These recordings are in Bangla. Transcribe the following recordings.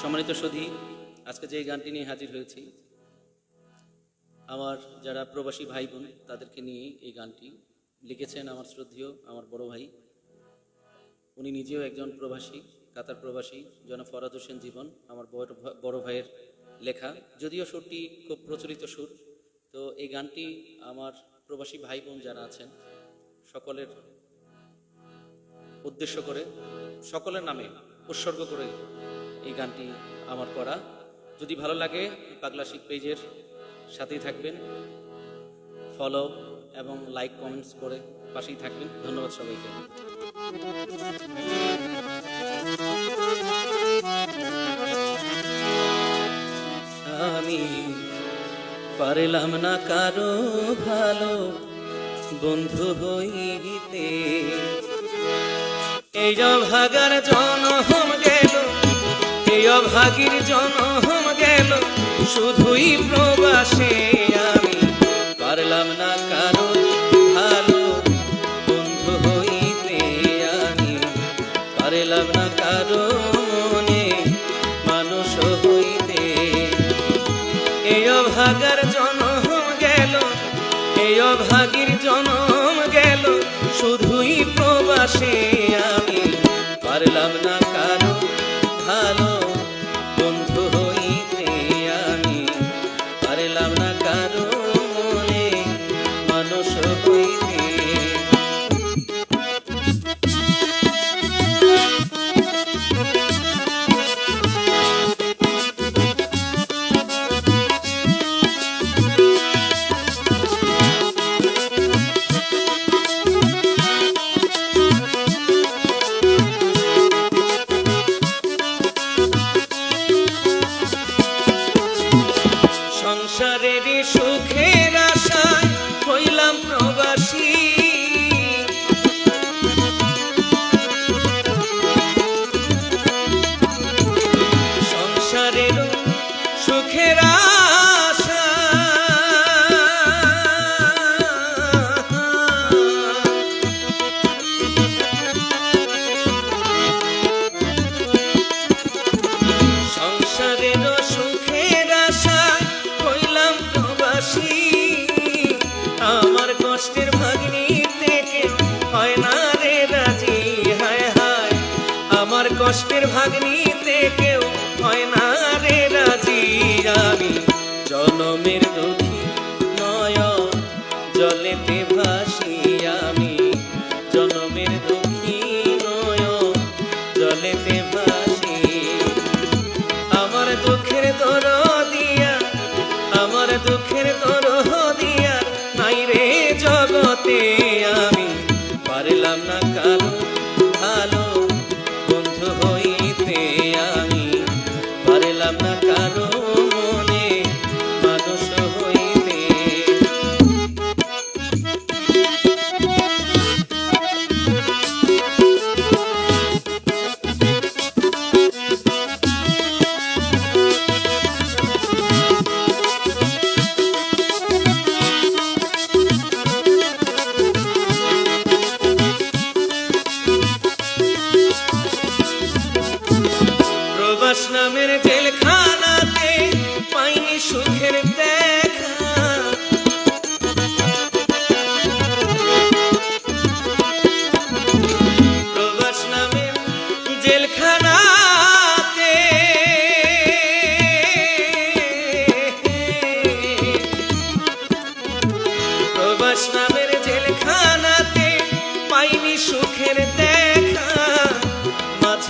সম্মানিত সধী, আজকে যে গানটি নিয়ে হাজির হয়েছি, আমার যারা প্রবাসী ভাই বোন তাদেরকে নিয়ে এই গানটি লিখেছেন আমার শ্রদ্ধেয় আমার বড় ভাই। উনি নিজেও একজন প্রবাসী, কাতার প্রবাসী জন ফরাদ হোসেন জীবন, আমার বড় ভাইয়ের লেখা। যদিও সুরটি খুব প্রচলিত সুর, তো এই গানটি আমার প্রবাসী ভাই বোন যারা আছেন, সকলের উদ্দেশ্য করে, সকলের নামে উৎসর্গ করে এই গানটি আমার করা। যদি ভালো লাগে, পাগলা শিখ পেজের সাথেই থাকবেন। ফলো এবং লাইক কমেন্টস করে পাশেই থাকবেন। ধন্যবাদ সবাইকে। আমি পারলাম না কারও ভালো বন্ধু হইতে। এই অভাগার জনহম গেল এই অভাগীর জনহম গেল, শুধুই প্রবাসে আমি। পারলাম না কারও ভালো বন্ধু হইতে আমি। পারলাম না কারও মনে মানুষ হইতে। এই অভাগার জনম গেল এই অভাগীর জনম গেল, শুধুই প্রবাসে হয় না রে রাজি হায় হায়। আমার কষ্টের ভাগ্নি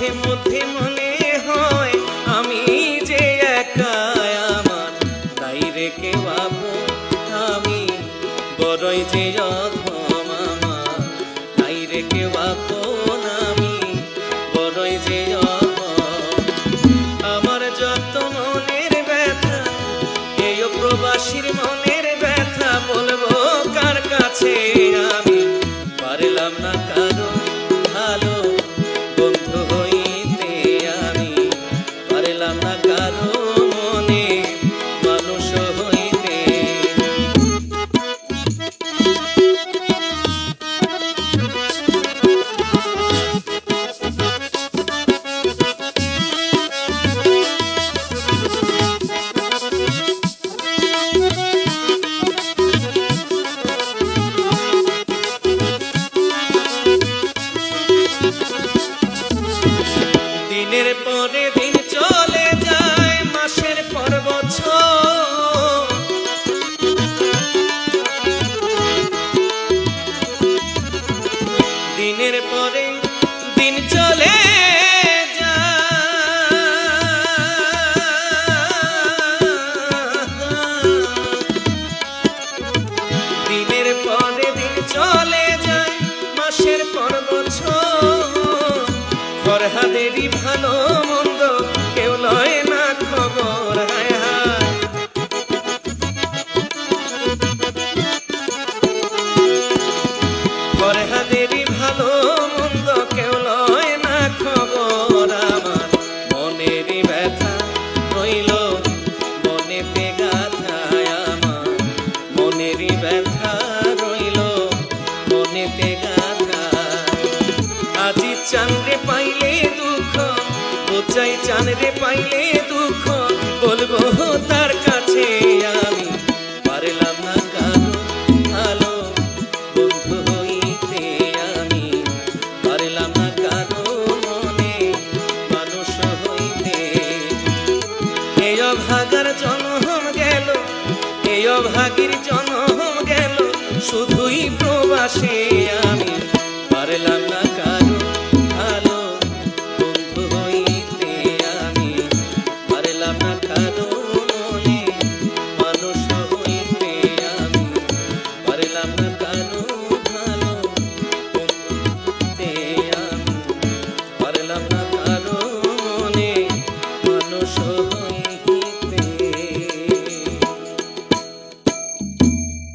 মধ্যে মধ্যে মনে হয় আমি যে একা আমার। তাই রেখে বাবু, আমি বড়ই যে মনের ব্যথা, এই প্রবাসীর মনের ব্যথা, বলব কার কাছে আমি? পারলাম না কারও ভালো déjalo রে পাইলে দুঃখ, বলব তার কাছে আমি পারলাম না ভালো বন্ধু হইতে আমি পারলাম না মনে। মানুষ হইতে এই অভাগার জন্ম গেল এই অভাগীর জন্ম গেল। শুধুই প্রবাসী